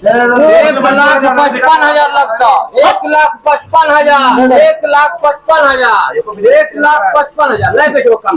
एक लाख पचपन हज़ार लगता। एक लाख पचपन हज़ार। एक लाख पचपन हज़ार। एक लाख पचपन हज़ार। नहीं बेचो कम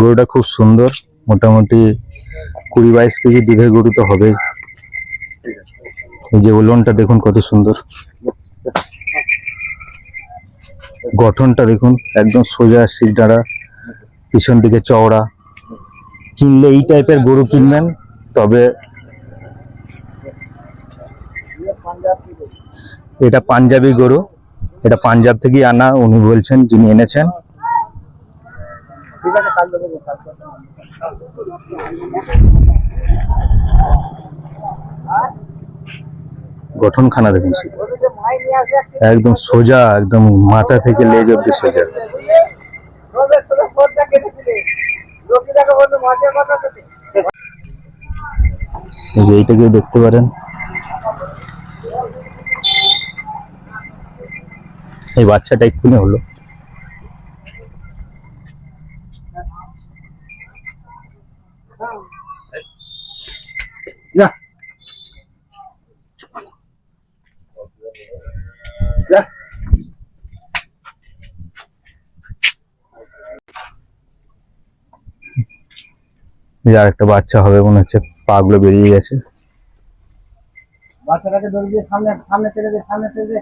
গরুটা খুব সুন্দর, মোটামুটি কুড়ি বাইশ কেজি দুধের গরু তো হবেই। এই যে ওলনটা দেখুন কত সুন্দর। গঠনটা দেখুন, একদম সোজা শিক ডাঁড়া পিছন দিকে চওড়া। কিনলে এই টাইপের গরু কিনবেন, তবে এটা পাঞ্জাবি গরু। এটা পাঞ্জাব থেকেই আনা, উনি বলছেন, যিনি এনেছেন। গঠন খানা দেখুন। শুধু। একদম সোজা, একদম মাথা থেকে লেজ অব্দি সোজা। এইটাকেও দেখতে পারেন। এই বাচ্চাটা এক্ষুনি হলো। যে আরেকটা বাচ্চা হবে, মনে হচ্ছে পাগুলো বেরিয়ে গেছে। বাচ্চাটাকে ধরে দিয়ে সামনে সামনে চলে দে, সামনে চলে দে।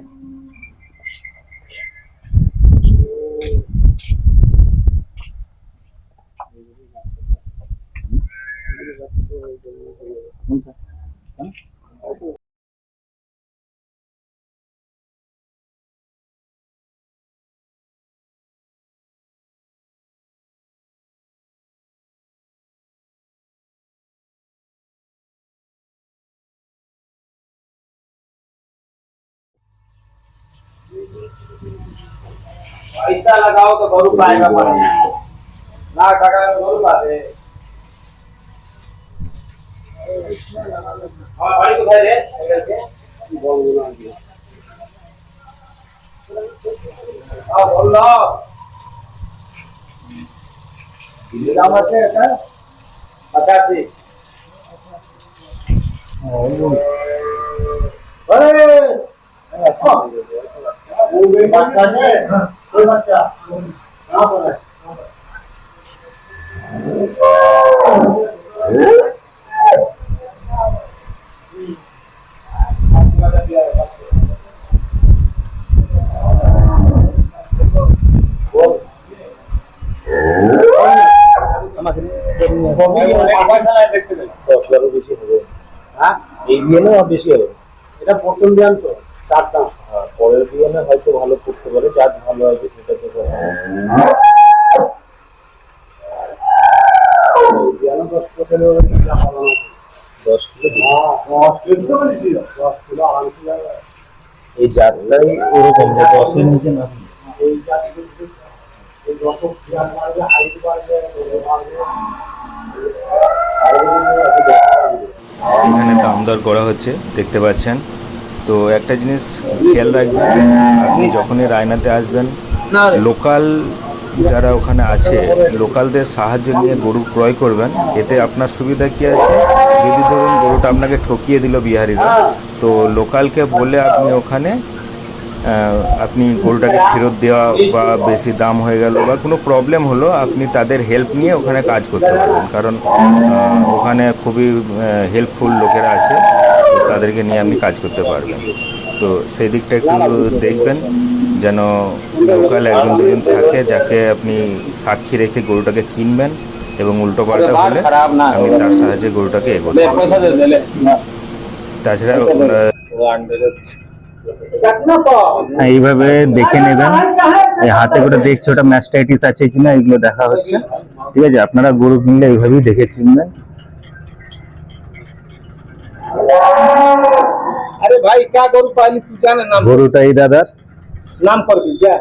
પૈસા લગાવો તો ગરુ પાયેગા મને ના ટકા ગરુ પાસે હા પાણી તો ભાઈ રે બહુ ના ગયો આ બોલો দাম আছে এটা আটাশি ও আরে বাচ্চা নে ওই বাচ্চা না বলে হ্যাঁ এই বিয়ানে বেশি হবে এটা প্রথম বিয়ান তো চারটা পরের বিয়ানে হয়তো ভালো করতে পারে যার ভালো হবে সেটা তো দশ কিলো যাবে এই জাতটাই ওরকম যে দশের নিচে না। এখানে দাম দর করা হচ্ছে দেখতে পাচ্ছেন। তো একটা জিনিস খেয়াল রাখবেন, আপনি যখনই রায়নাতে আসবেন, লোকাল যারা ওখানে আছে, লোকালদের সাহায্য নিয়ে গরু ক্রয় করবেন, এতে আপনার সুবিধা কি আছে? যদি ধরুন গরুটা আপনাকে ঠকিয়ে দিল বিহারিরা, তো লোকালকে বলে আপনি ওখানে আপনি গরুটাকে ফেরত দেওয়া বা বেশি দাম হয়ে গেল বা কোনো প্রবলেম হলো, আপনি তাদের হেল্প নিয়ে ওখানে কাজ করতে পারবেন। কারণ ওখানে খুবই হেল্পফুল লোকেরা আছে। তাদেরকে নিয়ে আপনি কাজ করতে পারবেন তো সেই দিকটা একটু দেখবেন যেন লোকাল একজন দুজন থাকে যাকে আপনি সাক্ষী রেখে গরুটাকে কিনবেন এবং উল্টো পাল্টা হলে আপনি তার সাহায্যে গরুটাকে এগোতে তাছাড়া হ্যাঁ, এইভাবে দেখে নেবেন এই হাতে করে দেখছে ওটা ম্যাস্টাইটিস আছে কিনা এগুলো দেখা হচ্ছে। ঠিক আছে আপনারা গরু কিনলে এইভাবেই দেখে কিনবেন। আরে ভাই কা গরু পাইলি তুই জানে নাম? গরুটাই দাদার। নাম করবি যা।